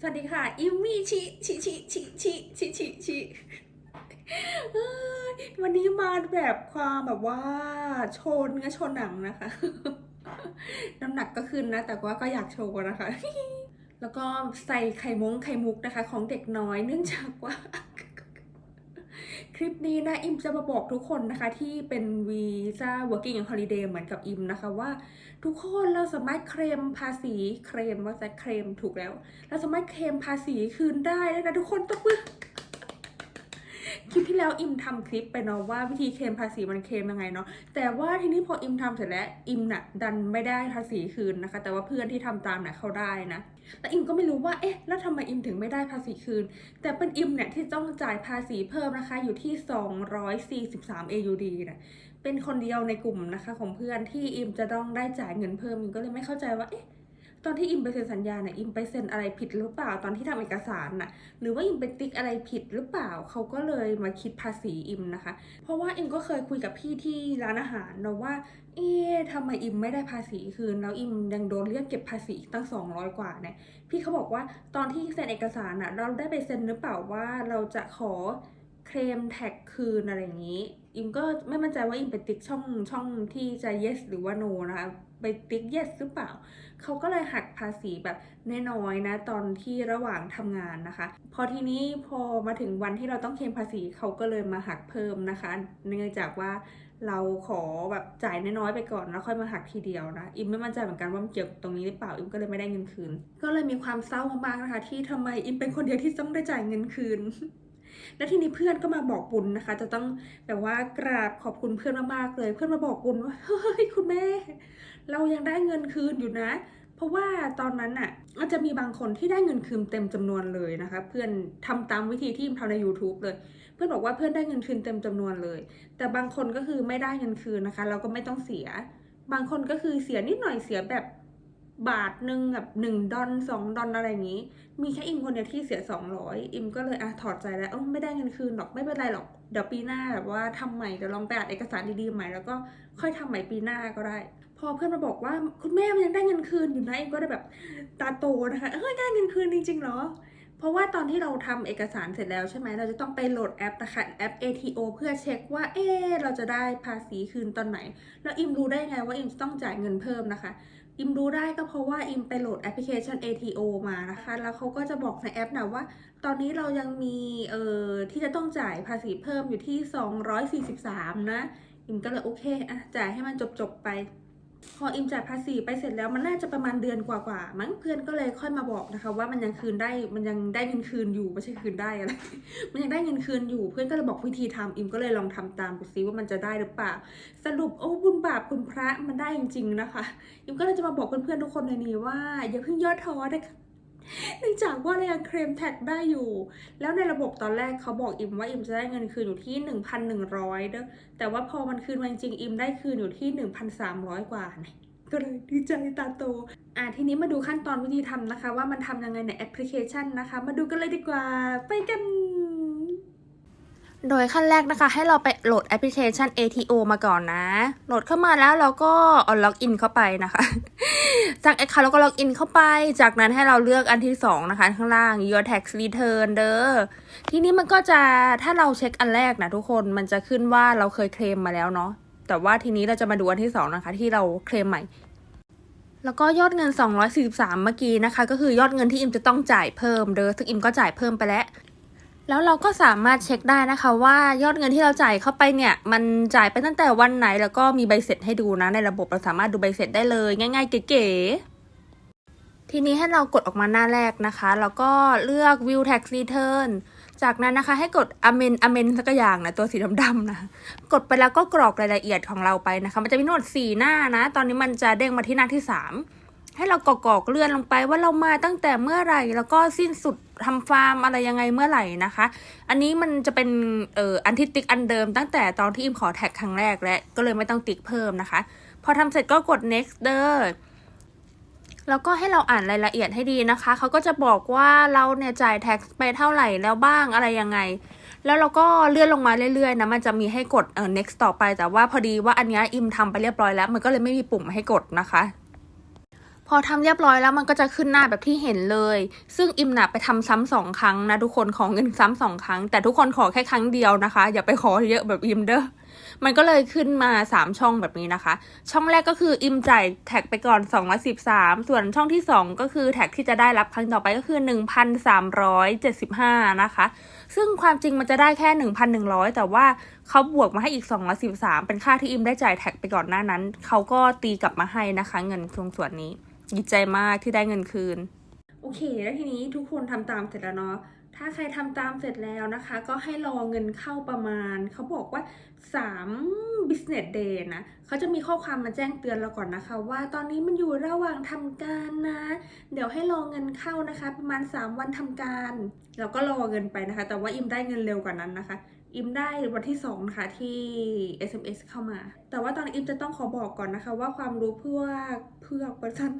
สวัสดีค่ะ อิมมี่ชิชิชิชิชิชิชิชิวันนี้มาแบบความแบบว่าชว์เนื้อโชนหนังนะคะ น้ำหนักก็ขึ้นนะ แต่ว่าก็อยากโชว์นะคะ แล้วก็ใส่ไข่มุ้งไข่มุกนะคะ ของเด็กน้อยเนื่องจากว่า คลิปนี้นะอิมจะมาบอกทุกคนนะคะที่เป็นวีซ่า working and holiday เหมือนกับอิมนะคะว่า ทุกคนเราสามารถเคลมภาษีเคลมว่าจะเคลมถูกแล้ว เราสามารถเคลมภาษีคืนได้ด้วยนะทุกคนตบมือ คลิปที่แล้วอิมทำคลิปไปเนาะว่าวิธีเคลมภาษีมันเคลมยังไงเนาะแต่ว่าทีนี้พออิมทำเสร็จแล้วอิมน่ะดันไม่ได้ภาษีคืนนะคะ แต่ว่าเพื่อนที่ทำตามน่ะเขาได้นะแต่อิมก็ไม่รู้ว่าเอ๊ะแล้วทำไมอิมถึงไม่ได้ภาษีคืน แต่เป็นอิมเนี่ยที่ต้องจ่ายภาษีเพิ่มนะคะอยู่ที่ 243 AUD นะเป็นคนเดียวในกลุ่มนะคะของเพื่อนที่อิมจะต้องได้จ่ายเงินเพิ่มอิมก็เลยไม่เข้าใจว่าเอ๊ะ ตอนที่อิมไปเซ็นสัญญาเนี่ยอิมไปเซ็นอะไรผิดหรือเปล่าตอนที่ทำเอกสารน่ะหรือว่าอิมไปติ๊กอะไรผิดหรือเปล่าเขาก็เลยมาคิดภาษีอิมนะคะ เพราะว่าอิมก็เคยคุยกับพี่ที่ร้านอาหารเนาะว่า เอ๊ะทำไมอิมไม่ได้ภาษีคืนแล้วอิมยังโดนเรียกเก็บภาษีอีกตั้ง 200 กว่าเนี่ยพี่เขาบอกว่าตอนที่เซ็นเอกสารน่ะเราได้ไปเซ็นหรือเปล่าว่าเราจะขอเคลมแท็กคืนอะไรอย่างนี้อิมก็ไม่มั่นใจว่าอิมไปติ๊กช่องช่องที่จะ yes หรือว่า no นะคะ ไปติ๊ก yes หรือเปล่า เขาก็เลยหักภาษีแบบน้อยๆนะตอนที่ระหว่างทำงานนะคะ พอทีนี้พอมาถึงวันที่เราต้องเคลมภาษีเขาก็เลยมาหักเพิ่มนะคะ เนื่องจากว่าเราขอแบบจ่ายน้อยๆไปก่อนแล้วค่อยมาหักทีเดียวนะ อิมไม่มั่นใจเหมือนกันว่ามันเกี่ยวกับตรงนี้หรือเปล่าอิมก็เลยไม่ได้เงินคืน ก็เลยมีความเศร้ามากๆนะคะ ที่ทำไมอิมเป็นคนเดียวที่ต้องได้จ่ายเงินคืน แล้วทีนี้เพื่อนก็มาบอกบุญนะคะ จะต้องแบบว่ากราบขอบคุณเพื่อนมากๆเลย เพื่อนมาบอกบุญว่าเฮ้ยคุณแม่ เรายังได้เงินคืนอยู่นะ เพราะว่าตอนนั้นน่ะอาจจะมีบางคนที่ได้เงินคืนเต็มจำนวนเลยนะคะ เพื่อนทำตามวิธีที่ทำใน YouTube เลย เพื่อนบอกว่าเพื่อนได้เงินคืนเต็มจำนวนเลย แต่บางคนก็คือไม่ได้เงินคืนนะคะ เราก็ไม่ต้องเสีย บางคนก็คือเสียนิดหน่อยเสียแบบ บาทหนึ่งแบบหนึ่งดอลสองดอลอะไรอย่างนี้ มีแค่อิมคนเดียวที่เสียสองร้อยอิมก็เลยอะถอดใจแล้วเออไม่ได้เงินคืนหรอกไม่เป็นไรหรอก เดี๋ยวปีหน้าแบบว่าทำใหม่เดี๋ยวลองไปอ่านเอกสารดีๆใหม่แล้วก็ค่อยทำใหม่ปีหน้าก็ได้ พอเพื่อนมาบอกว่าคุณแม่มันยังได้เงินคืนอยู่นะเองก็ได้แบบตาโตนะคะเฮ้ยได้เงินคืนจริงๆเหรอเพราะว่าตอนที่เราทำเอกสารเสร็จแล้วใช่ไหม เราจะต้องไปโหลดแอปนะคะแอป ATO เพื่อเช็คว่า เออเราจะได้ภาษีคืนตอนไหน แล้วอิมรู้ได้ไงว่าอิมจะต้องจ่ายเงินเพิ่มนะคะ อิมรู้ได้ก็เพราะว่าอิมไปโหลดแอปพลิเคชัน ATO มานะคะ แล้วเขาก็จะบอกในแอปนะว่า ตอนนี้เรายังมีเอ่อที่จะต้องจ่ายภาษีเพิ่มอยู่ที่ 243 นะ อิมก็เลยโอเคอะจ่ายให้มันจบๆไป พออิมจ่ายภาษีไปเสร็จแล้วมันน่าจะประมาณเดือนกว่าๆมั้งเพื่อนก็เลยค่อยมาบอกนะคะ ว่ามันยังคืนได้มันยังได้เงินคืนอยู่ไม่ใช่คืนได้อะไรมันยังได้เงินคืนอยู่ เพื่อนก็เลยบอกวิธีทำอิมก็เลยลองทำตามดูซิว่ามันจะได้หรือเปล่า สรุปโอ้บุญบาปคุณพระมันได้จริง ๆนะคะ อิมก็เลยจะมาบอกเพื่อนๆทุกคนในนี้ว่าอย่าเพิ่งย่อท้อนะคะ เนื่องจากว่าเรายังเคลมแท็กได้อยู่ แล้วในระบบตอนแรกเขาบอกอิมว่าอิมจะได้เงินคืนอยู่ที่ 1,100เด้อแต่ว่าพอมันคืนมาจริงอิมได้คืนอยู่ที่ 1,300 กว่าก็เลยดีใจตาโต อะทีนี้มาดูขั้นตอนวิธีทำนะคะ ว่ามันทำยังไงในแอปพลิเคชันนะคะ มาดูกันเลยดีกว่า ไปกัน โดยขั้นแรกนะคะ ให้เราไปโหลดแอปพลิเคชัน ATO มาก่อนนะ โหลดเข้ามาแล้วเราก็เอล็อกอินเข้าไปนะคะ จากแอคเคาท์เราก็ล็อกอินเข้าไป จากนั้นให้เราเลือกอันที่สองนะคะ ข้างล่าง your tax return เด้อทีนี้มันก็จะถ้าเราเช็คอันแรกนะทุกคนมันจะขึ้นว่าเราเคยเคลมมาแล้วเนาะแต่ว่าทีนี้เราจะมาดูอันที่สองนะคะ ที่เราเคลมใหม่แล้วก็ยอดเงิน 243 เมื่อกี้นะคะ ก็คือยอดเงินที่อิมจะต้องจ่ายเพิ่มเด้อซึ่งอิมก็จ่ายเพิ่มไปแล้ว แล้วเราก็สามารถเช็คได้นะคะว่ายอดเงินที่เราจ่ายเข้าไปเนี่ย มันจ่ายไปตั้งแต่วันไหนแล้วก็มีใบเสร็จให้ดูนะ ในระบบเราสามารถดูใบเสร็จได้เลย ง่ายๆ เก๋ๆ ทีนี้ให้เรากดออกมาหน้าแรกนะคะ แล้วก็เลือก view tax return จากนั้นนะคะให้กด amend amend สักอย่างนะตัวสีดำๆนะ กดไปแล้วก็กรอกรายละเอียดของเราไปนะคะ มันจะมีทั้งหมด4หน้านะ ตอนนี้มันจะเด้งมาที่หน้าที่ 3 ให้เรากรอกๆเลื่อนลงไปว่าเรามาตั้งแต่เมื่อไหร่ แล้วก็สิ้นสุดทำฟาร์มอะไรยังไงเมื่อไหร่นะคะ อันนี้มันจะเป็นเอ่ออันที่ติ๊กอันเดิมตั้งแต่ตอนที่อิมขอแท็กครั้งแรกและก็เลยไม่ต้องติ๊กเพิ่มนะคะ พอทำเสร็จก็กด next เด้อแล้วก็ให้เราอ่านรายละเอียดให้ดีนะคะ เขาก็จะบอกว่าเราเนี่ยจ่ายแท็กไปเท่าไหร่แล้วบ้างอะไรยังไง แล้วเราก็เลื่อนลงมาเรื่อยๆนะ มันจะมีให้กดเอ่อ next ต่อไป แต่ว่าพอดีว่าอันนี้อิมทำไปเรียบร้อยแล้ว มันก็เลยไม่มีปุ่มให้กดนะคะ พอทำเรียบร้อยแล้วมันก็จะขึ้นหน้าแบบที่เห็นเลย ซึ่งอิมน่ะไปทำซ้ำสองครั้งนะทุกคนขอเงินซ้ำสองครั้ง แต่ทุกคนขอแค่ครั้งเดียวนะคะ อย่าไปขอเยอะแบบอิมเด้อมันก็เลยขึ้นมา 3 ช่องแบบนี้นะคะ ช่องแรกก็คืออิมจ่ายแท็กไปก่อน213 ส่วนช่องที่ 2 ก็คือแท็กที่จะได้รับครั้งต่อไปก็คือ 1,375 นะคะ ซึ่งความจริงมันจะได้แค่ 1,100 แต่ว่าเขาบวกมาให้อีก 213 เป็นค่าที่อิมได้จ่ายแท็กไปก่อนหน้านั้น เขาก็ตีกลับมาให้นะคะ เงินตรงส่วนนี้ ดีใจมากที่ได้เงินคืน โอเค แล้วทีนี้ทุกคนทำตามเสร็จแล้วเนาะถ้าใครทำตามเสร็จแล้วนะคะ ก็ให้รอเงินเข้าประมาณ เขาบอกว่า 3 business day นะเขาจะมีข้อความมาแจ้งเตือนเราก่อนนะคะ ว่าตอนนี้มันอยู่ระหว่างทำการนะ เดี๋ยวให้รอเงินเข้านะคะ ประมาณ 3 วันทำการแล้วก็รอเงินไปนะคะ แต่ว่าอิมได้เงินเร็วกว่านั้นนะคะ อิมได้วันที่2นะคะที่ SMS เข้ามา แต่ว่าตอนนี้อิมจะต้องขอบอกก่อนนะคะ ว่าความรู้เพื่อเพื่อประชัน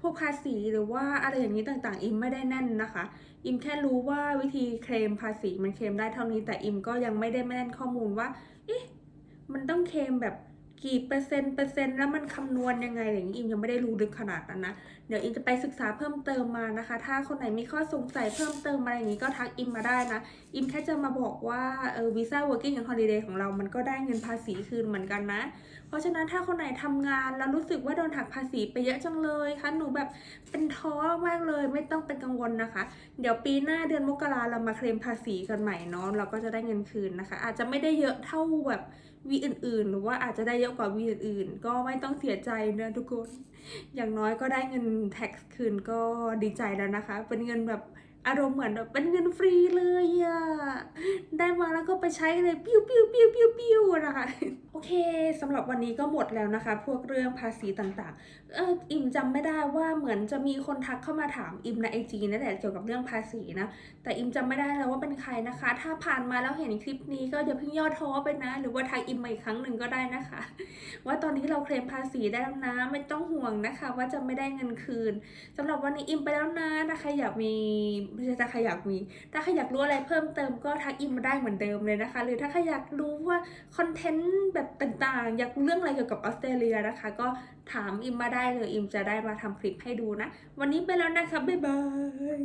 พวกภาษีหรือว่าอะไรอย่างนี้ต่างๆ อิมไม่ได้แน่นนะคะ อิมแค่รู้ว่าวิธีเคลมภาษีมันเคลมได้เท่านี้ แต่อิมก็ยังไม่ได้แม่นข้อมูลว่าเอ๊ะมันต้องเคลมแบบ กี่เปอร์เซ็นต์เปอร์เซ็นต์แล้วมันคำนวณยังไงอย่างนี้อิมยังไม่ได้รู้ลึกขนาดนั้นนะ เดี๋ยวอิมจะไปศึกษาเพิ่มเติมมานะคะ ถ้าคนไหนมีข้อสงสัยเพิ่มเติมอะไรอย่างนี้ก็ทักอิมมาได้นะ อิมแค่จะมาบอกว่าเออวีซ่า working and holiday ของเรา มันก็ได้เงินภาษีคืนเหมือนกันนะ เพราะฉะนั้นถ้าคนไหนทำงานแล้วรู้สึกว่าโดนหักภาษีไปเยอะจังเลยคะหนูแบบเป็นท้อมากเลยไม่ต้องเป็นกังวลนะคะ เดี๋ยวปีหน้าเดือนมกราเรามาเคลมภาษีกันใหม่เนาะเราก็จะได้เงินคืนนะคะ อาจจะไม่ได้เยอะเท่าแบบ วีอื่นๆ หรือว่าอาจจะได้เยอะกว่าวีอื่นๆ ก็ไม่ต้องเสียใจนะทุกคน อย่างน้อยก็ได้เงินแท็กคืนก็ดีใจแล้วนะคะ เป็นเงินแบบ อารมณ์เหมือนแบบเป็นเงินฟรีเลยอะได้มาแล้วก็ไปใช้เลยปิ้วปิ้วปิ้วปิ้วปิ้วนะคะโอเคสำหรับวันนี้ก็หมดแล้วนะคะ พวกเรื่องภาษีต่างๆเอออิมจำไม่ได้ว่าเหมือนจะมีคนทักเข้ามาถามอิมในไอจีนั่นแหละเกี่ยวกับเรื่องภาษีนะแต่อิมจำไม่ได้แล้วว่าเป็นใครนะคะ ถ้าผ่านมาแล้วเห็นคลิปนี้ก็อย่าเพิ่งย่อท้อไปนะ หรือว่าทักอิมมาอีกครั้งหนึ่งก็ได้นะคะ ว่าตอนนี้เราเคลมภาษีได้แล้วนะไม่ต้องห่วงนะคะ ว่าจะไม่ได้เงินคืนสำหรับวันนี้อิมไปแล้วนะถ้าใครอยากมีไม่ใช่ถ้าใครอยากมี ถ้าใครอยากรู้อะไรเพิ่มเติมก็ทักอิมมาได้เหมือนเดิมเลยนะคะ หรือถ้าใครอยากรู้ว่าคอนเทนต์แบบต่างๆ อยากรู้เรื่องอะไรเกี่ยวกับออสเตรเลียนะคะ ก็ถามอิมมาได้เลยอิมจะได้มาทำคลิปให้ดูนะ วันนี้ไปแล้วนะคะบ๊ายบาย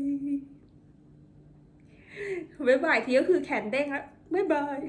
บ๊ายบายทีก็คือแขนเด้งแล้วบ๊ายบาย